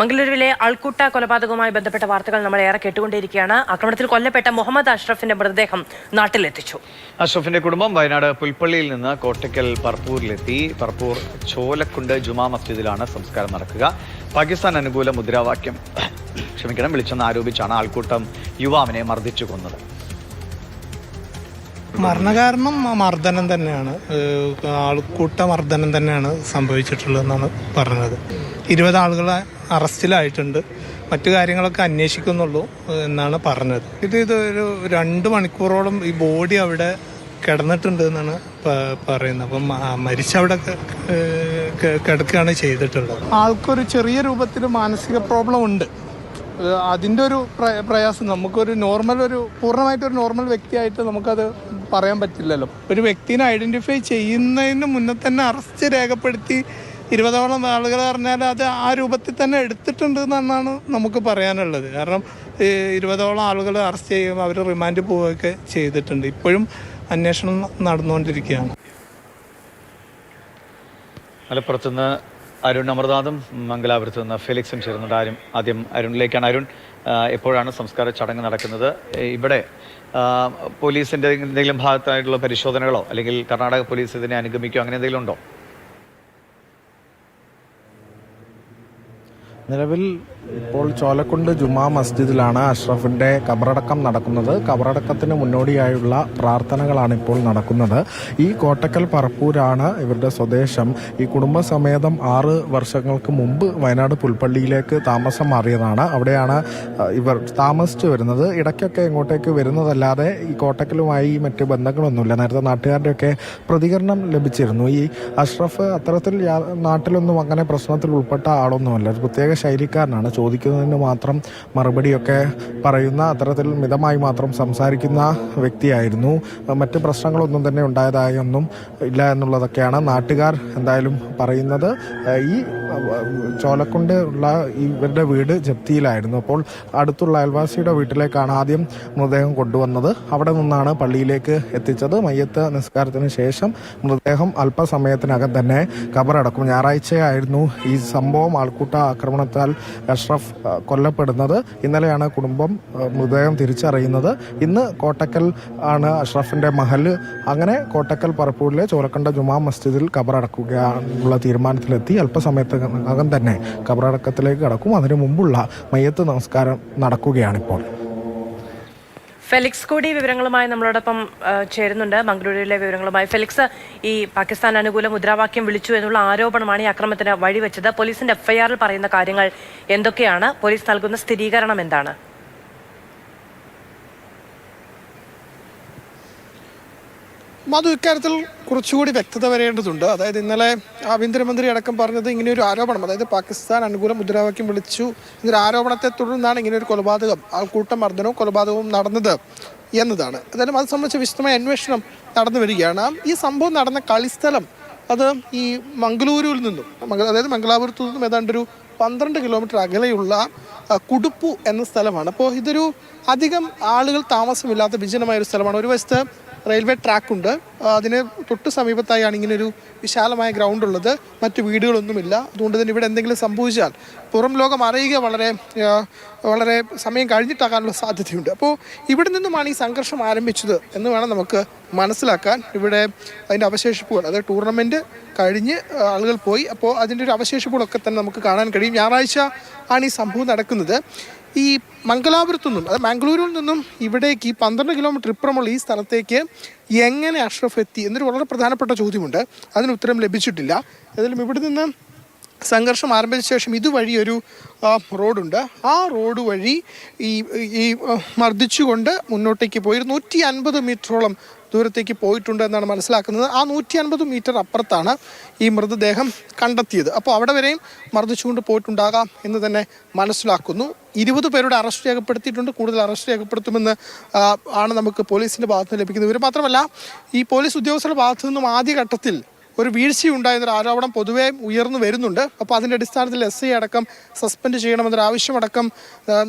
മംഗളൂരുവിലെ അൾക്കൂട്ട കൊലപാതകവുമായി ബന്ധപ്പെട്ട വാർത്തകൾ നമ്മൾ ഏറെ കേട്ടുകൊണ്ടിരിക്കുകയാണ് ആക്രമണത്തിൽ കൊല്ലപ്പെട്ട മുഹമ്മദ് അഷ്റഫിന്റെ മൃതദേഹം നാട്ടിലെത്തിച്ചു. അഷ്റഫിന്റെ കുടുംബം വയനാട് പുൽപ്പള്ളിയിൽ നിന്ന് കോട്ടയ്ക്കൽ പർപ്പൂരിലെത്തി പർപ്പൂർ ചോലക്കുണ്ട് ജുമാ മസ്ജിദിലാണ് സംസ്കാരം നടക്കുക. പാകിസ്ഥാൻ അനുകൂല മുദ്രാവാക്യം. ക്ഷമിക്കണം വിളിച്ചെന്ന് ആരോപിച്ചാണ് ആൾക്കൂട്ടം യുവാവിനെ മർദ്ദിച്ചു കൊന്നത്. മരണകാരണം മർദ്ദനം തന്നെയാണ്. ആൾക്കൂട്ട മർദ്ദനം തന്നെയാണ് സംഭവിച്ചിട്ടുള്ളതെന്നാണ് പറഞ്ഞത്. ഇരുപത് ആളുകളെ അറസ്റ്റിലായിട്ടുണ്ട്. മറ്റു കാര്യങ്ങളൊക്കെ അന്വേഷിക്കുന്നുള്ളൂ എന്നാണ് പറഞ്ഞത്. ഇത് ഇതൊരു രണ്ട് മണിക്കൂറോളം ഈ ബോഡി അവിടെ കിടന്നിട്ടുണ്ട് എന്നാണ് പറയുന്നത്. അപ്പം മരിച്ചവിടെ കിടക്കുകയാണ് ചെയ്തിട്ടുള്ളത്. ആൾക്കൊരു ചെറിയ രൂപത്തിൽ മാനസിക പ്രോബ്ലം ഉണ്ട്. അതിന്റെ ഒരു പ്ര- പ്രയാസം. നമുക്കൊരു നോർമൽ ഒരു പൂർണമായിട്ട് ഒരു നോർമൽ വ്യക്തിയായിട്ട് നമുക്കത് പറയാൻ പറ്റില്ലല്ലോ. ഒരു വ്യക്തിനെ ഐഡന്റിഫൈ ചെയ്യുന്നതിന് മുന്നേ തന്നെ അറസ്റ്റ് രേഖപ്പെടുത്തി ഇരുപതോളം ആളുകൾ പറഞ്ഞാൽ അത് ആ രൂപത്തിൽ തന്നെ എടുത്തിട്ടുണ്ട് എന്നാണ് നമുക്ക് പറയാനുള്ളത്. കാരണം ഇരുപതോളം ആളുകൾ അറസ്റ്റ് ചെയ്യുക അവർ റിമാൻഡ് പോവുകയൊക്കെ ചെയ്തിട്ടുണ്ട്. ഇപ്പോഴും അന്വേഷണം നടന്നുകൊണ്ടിരിക്കുകയാണ്. മലപ്പുറത്ത് നിന്ന് അരുൺ അമർനാഥും മംഗലാപുരത്ത് നിന്ന് ഫെലിക്സും ചേരുന്നുണ്ട് ആരും ആദ്യം അരുണിലേക്കാണ്. അരുൺ എപ്പോഴാണ് സംസ്കാര ചടങ്ങ് നടക്കുന്നത്? ഇവിടെ പോലീസിന്റെ എന്തെങ്കിലും ഭാഗത്തായിട്ടുള്ള പരിശോധനകളോ അല്ലെങ്കിൽ കർണാടക പോലീസ് ഇതിനെ അനുഗമിക്കുകയോ അങ്ങനെ എന്തെങ്കിലും ഉണ്ടോ? നിലവിൽ ഇപ്പോൾ ചോലക്കുണ്ട് ജുമാ മസ്ജിദിലാണ് അഷ്റഫിന്റെ കബറടക്കം നടക്കുന്നത്. കബറടക്കത്തിന് മുന്നോടിയായുള്ള പ്രാർത്ഥനകളാണ് ഇപ്പോൾ നടക്കുന്നത്. ഈ കോട്ടക്കൽ പറപ്പൂരാണ് ഇവരുടെ സ്വദേശം. ഈ കുടുംബസമേതം ആറ് വർഷങ്ങൾക്ക് മുമ്പ് വയനാട് പുൽപ്പള്ളിയിലേക്ക് താമസം മാറിയതാണ്. അവിടെയാണ് ഇവർ താമസിച്ചു വരുന്നത്. ഇടയ്ക്കൊക്കെ ഇങ്ങോട്ടേക്ക് വരുന്നതല്ലാതെ ഈ കോട്ടക്കലുമായി മറ്റ് ബന്ധങ്ങളൊന്നുമില്ല. നേരത്തെ നാട്ടുകാരുടെയൊക്കെ പ്രതികരണം ലഭിച്ചിരുന്നു. ഈ അഷ്റഫ് അത്തരത്തിൽ നാട്ടിലൊന്നും അങ്ങനെ പ്രശ്നത്തിൽ ഉൾപ്പെട്ട ആളൊന്നുമല്ല. പ്രത്യേക ശൈലിക്കാരനാണ്. ചോദിക്കുന്നതിന് മാത്രം മറുപടിയൊക്കെ പറയുന്ന അത്തരത്തിൽ മിതമായി മാത്രം സംസാരിക്കുന്ന വ്യക്തിയായിരുന്നു. മറ്റ് പ്രശ്നങ്ങളൊന്നും തന്നെ ഉണ്ടായതായൊന്നും ഇല്ല എന്നുള്ളതൊക്കെയാണ് നാട്ടുകാർ എന്തായാലും പറയുന്നത്. ഈ ചോലക്കുണ്ട് ഉള്ള ഇവരുടെ വീട് ജപ്തിയിലായിരുന്നു. അപ്പോൾ അടുത്തുള്ള അയൽവാസിയുടെ വീട്ടിലേക്കാണ് ആദ്യം മൃതദേഹം കൊണ്ടുവന്നത്. അവിടെ നിന്നാണ് പള്ളിയിലേക്ക് എത്തിച്ചത്. മയ്യത്ത് നിസ്കാരത്തിന് ശേഷം മൃതദേഹം അല്പസമയത്തിനകം തന്നെ കബറടക്കും. ഞായറാഴ്ചയായിരുന്നു ഈ സംഭവം ആൾക്കൂട്ട ആക്രമണത്താൽ അഷ്റഫ് കൊല്ലപ്പെടുന്നത്. ഇന്നലെയാണ് കുടുംബം മൃതദേഹം തിരിച്ചറിയുന്നത്. ഇന്ന് കോട്ടക്കൽ ആണ് അഷ്റഫിന്റെ മഹൽ. അങ്ങനെ കോട്ടക്കൽ പറപ്പൂരിലെ ചോലക്കണ്ട ജുമാ മസ്ജിദിൽ കബറടക്കുകയാണുള്ള തീരുമാനത്തിലെത്തി. അല്പസമയത്തിനകം തന്നെ കബറടക്കത്തിലേക്ക് കടക്കും. അതിനു മുമ്പുള്ള മയ്യത്ത് നമസ്കാരം നടക്കുകയാണിപ്പോൾ. ഫെലിക്സ് കൂടി വിവരങ്ങളുമായി നമ്മളോടൊപ്പം ചേരുന്നുണ്ട്. മംഗളൂരുവിലെ വിവരങ്ങളുമായി ഫെലിക്സ് ഈ പാകിസ്ഥാൻ അനുകൂല മുദ്രാവാക്യം വിളിച്ചു എന്നുള്ള ആരോപണമാണ് ഈ അക്രമത്തിന് വഴിവെച്ചത്. പോലീസിന്റെ എഫ്ഐആറിൽ പറയുന്ന കാര്യങ്ങൾ എന്തൊക്കെയാണ്? പോലീസ് നൽകുന്ന സ്ഥിരീകരണം എന്താണ്? മധു ഇക്കാര്യത്തിൽ കുറച്ചുകൂടി വ്യക്തത വരേണ്ടതുണ്ട്. അതായത് ഇന്നലെ ആഭ്യന്തരമന്ത്രി അടക്കം പറഞ്ഞത് ഒരു ആരോപണം അതായത് പാകിസ്ഥാൻ അനുകൂല മുദ്രാവാക്യം വിളിച്ചു. എന്നൊരു ആരോപണത്തെ തുടർന്നാണ് ഒരു കൊലപാതകം ആൾക്കൂട്ട മർദ്ദനവും കൊലപാതകവും നടന്നത് എന്നതാണ്. എന്തായാലും അത് സംബന്ധിച്ച് വിശദമായ അന്വേഷണം നടന്നു വരികയാണ്. ഈ സംഭവം നടന്ന കളിസ്ഥലം അത് ഈ മംഗളൂരുവിൽ നിന്നും അതായത് മംഗലാപുരത്തു നിന്നും ഏതാണ്ട് ഒരു പന്ത്രണ്ട് കിലോമീറ്റർ അകലെയുള്ള കുടുപ്പു എന്ന സ്ഥലമാണ്. അപ്പോൾ ഇതൊരു അധികം ആളുകൾ താമസമില്ലാത്ത വിജനമായ ഒരു സ്ഥലമാണ്. ഒരു വശത്ത് റെയിൽവേ ട്രാക്കുണ്ട്. അതിന് തൊട്ട് സമീപത്തായാണ് ഇങ്ങനെ ഒരു വിശാലമായ ഗ്രൗണ്ട് ഉള്ളത് മറ്റു വീടുകളൊന്നുമില്ല. അതുകൊണ്ട് തന്നെ ഇവിടെ എന്തെങ്കിലും സംഭവിച്ചാൽ പുറം ലോകം അറിയുക വളരെ വളരെ സമയം കഴിഞ്ഞിട്ടാകാനുള്ള സാധ്യതയുണ്ട്. അപ്പോൾ ഇവിടെ നിന്നുമാണ് ഈ സംഘർഷം ആരംഭിച്ചത് എന്ന് വേണം നമുക്ക് മനസ്സിലാക്കാൻ ഇവിടെ അതിന്റെ അവശേഷിപ്പുകൾ. അതായത് ടൂർണമെന്റ് കഴിഞ്ഞ് ആളുകൾ പോയി. അപ്പോൾ അതിന്റെ ഒരു അവശേഷിപ്പുകളൊക്കെ തന്നെ നമുക്ക് കാണാൻ കഴിയും. ഞായറാഴ്ച ആണ് ഈ സംഭവം നടക്കുന്നത്. ഈ മംഗലാപുരത്തു നിന്നും അതായത് മംഗളൂരിൽ നിന്നും ഇവിടേക്ക് ഈ പന്ത്രണ്ട് കിലോമീറ്റർ ഇപ്പുറമുള്ള ഈ സ്ഥലത്തേക്ക് എങ്ങനെ അഷ്റഫ് എത്തി എന്നൊരു വളരെ പ്രധാനപ്പെട്ട ചോദ്യമുണ്ട്. അതിന് ഉത്തരം ലഭിച്ചിട്ടില്ല. ഏതായാലും ഇവിടെ നിന്ന് സംഘർഷം ആരംഭിച്ച ശേഷം ഇതുവഴി ഒരു റോഡുണ്ട്. ആ റോഡ് വഴി ഈ ഈ മർദ്ദിച്ചുകൊണ്ട് മുന്നോട്ടേക്ക് പോയി. നൂറ്റി അൻപത് മീറ്ററോളം ദൂരത്തേക്ക് പോയിട്ടുണ്ട് എന്നാണ് മനസ്സിലാക്കുന്നത്. ആ നൂറ്റി അൻപത് മീറ്റർ അപ്പുറത്താണ് ഈ മൃതദേഹം കണ്ടെത്തിയത്. അപ്പോൾ അവിടെ വരെയും മർദ്ദിച്ചുകൊണ്ട് പോയിട്ടുണ്ടാകാം എന്ന് തന്നെ മനസ്സിലാക്കുന്നു. ഇരുപത് പേരുടെ അറസ്റ്റ് രേഖപ്പെടുത്തിയിട്ടുണ്ട്. കൂടുതൽ അറസ്റ്റ് രേഖപ്പെടുത്തുമെന്ന് ആണ് നമുക്ക് പോലീസിന്റെ ഭാഗത്ത് നിന്ന് ലഭിക്കുന്നത്. ഇവർ മാത്രമല്ല ഈ പോലീസ് ഉദ്യോഗസ്ഥരുടെ ഭാഗത്തു നിന്നും ആദ്യഘട്ടത്തിൽ ഒരു വീഴ്ചയുണ്ടായെന്നൊരു ആരോപണം പൊതുവേ ഉയർന്നു വരുന്നുണ്ട്. അപ്പോൾ അതിന്റെ അടിസ്ഥാനത്തിൽ എസ് ഐ അടക്കം സസ്പെൻഡ് ചെയ്യണമെന്നൊരു ആവശ്യമടക്കം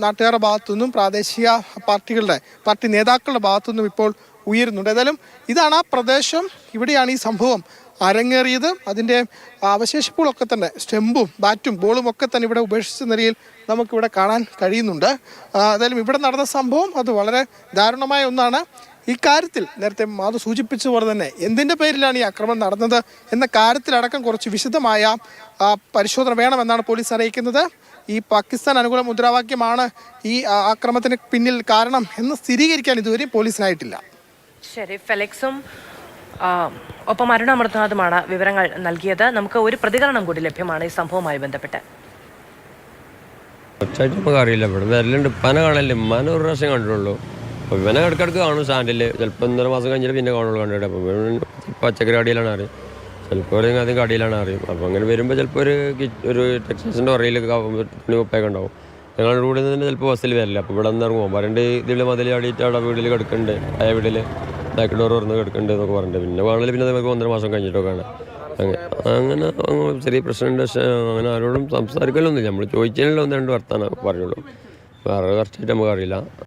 നാട്ടുകാരുടെ ഭാഗത്തു നിന്നും പ്രാദേശിക പാർട്ടികളുടെ പാർട്ടി നേതാക്കളുടെ ഭാഗത്തു നിന്നും ഇപ്പോൾ ഉയരുന്നുണ്ട്. ഏതായാലും ഇതാണ് ആ പ്രദേശം. ഇവിടെയാണ് ഈ സംഭവം അരങ്ങേറിയത്. അതിന്റെ അവശേഷിപ്പുകളൊക്കെ തന്നെ സ്റ്റെമ്പും ബാറ്റും ബോളും ഒക്കെ തന്നെ ഇവിടെ ഉപേക്ഷിച്ച നിലയിൽ നമുക്കിവിടെ കാണാൻ കഴിയുന്നുണ്ട്. ഏതായാലും ഇവിടെ നടന്ന സംഭവം അത് വളരെ ദാരുണമായ ഒന്നാണ്. ഇക്കാര്യത്തിൽ നേരത്തെ മാധു സൂചിപ്പിച്ചതുപോലെ തന്നെ എന്തിന്റെ പേരിലാണ് ഈ ആക്രമണം നടന്നത് എന്ന കാര്യത്തിലടക്കം കുറച്ച് വിശദമായ പരിശോധന വേണമെന്നാണ് പോലീസ് അറിയിക്കുന്നത്. ഈ പാകിസ്ഥാൻ അനുകൂല മുദ്രാവാക്യമാണ് ഈ അക്രമത്തിന് ആക്രമണത്തിന് പിന്നിൽ കാരണം എന്ന് സ്ഥിരീകരിക്കാൻ ഇതുവരെ പോലീസിനായിട്ടില്ല. ശരി ഫെലിക്സും ഒപ്പം അരുണ അമൃതനാഥുമാണ് വിവരങ്ങൾ നൽകിയത്. നമുക്ക് ഒരു പ്രതികരണം കൂടി ലഭ്യമാണ് ഈ സംഭവവുമായി ബന്ധപ്പെട്ട്. അറിയില്ല. ഇവിടെ വരലുണ്ട്. പന കാണല്ലേ ഉമ്മാനെ ഒരു പ്രാവശ്യം കണ്ടിട്ടുള്ളൂ. അപ്പോൾ ഇവനെ ഇടയ്ക്കിടയ്ക്ക് കാണും സ്റ്റാൻഡിൽ ചിലപ്പോൾ ഒന്നര മാസം കഴിഞ്ഞിട്ട് പിന്നെ കാണുള്ളൂ കണ്ടിട്ട്. അപ്പോൾ ഇവൻ പച്ചക്കറി അടിയിലാണ് അറിയും. ചിലപ്പോൾ ഒരു ആദ്യം കടിയിലാണ് അറിയും. അപ്പോൾ അങ്ങനെ വരുമ്പോൾ ചിലപ്പോൾ ഒരു ഒരു ടെക്സ്റ്റൈൽസിന്റെ ഉറയിൽ തുണി കുപ്പയൊക്കെ ഉണ്ടാവും. ഞങ്ങളുടെ കൂടെ തന്നെ ചിലപ്പോൾ ബസ്സിൽ വരില്ല. അപ്പോൾ ഇവിടെ നിന്ന് ഇറങ്ങുമ്പോൾ പറയണ്ട് ഇതിൽ മതിൽ അടിയിട്ട് അവിടെ വീട്ടിൽ കിടക്കുന്നുണ്ട് അയ വീട്ടിൽ ബാക്ക് ഡോർ തുറന്ന് കിടക്കുന്നുണ്ട് എന്നൊക്കെ പറഞ്ഞിട്ട്. പിന്നെ വേണമെങ്കിൽ പിന്നെ നമുക്ക് ഒന്നര മാസം കഴിഞ്ഞിട്ടൊക്കെ ആണ് അങ്ങനെ അങ്ങനെ അങ്ങ് ചെറിയ പ്രശ്നമുണ്ട്. പക്ഷേ അങ്ങനെ ആരോടും സംസാരിക്കലൊന്നുമില്ല. നമ്മൾ ചോദിച്ചതിനുള്ള ഒന്ന് രണ്ട് വർത്താനം പറയുള്ളൂ വേറെ കറക്റ്റായിട്ട് നമുക്ക് അറിയില്ല.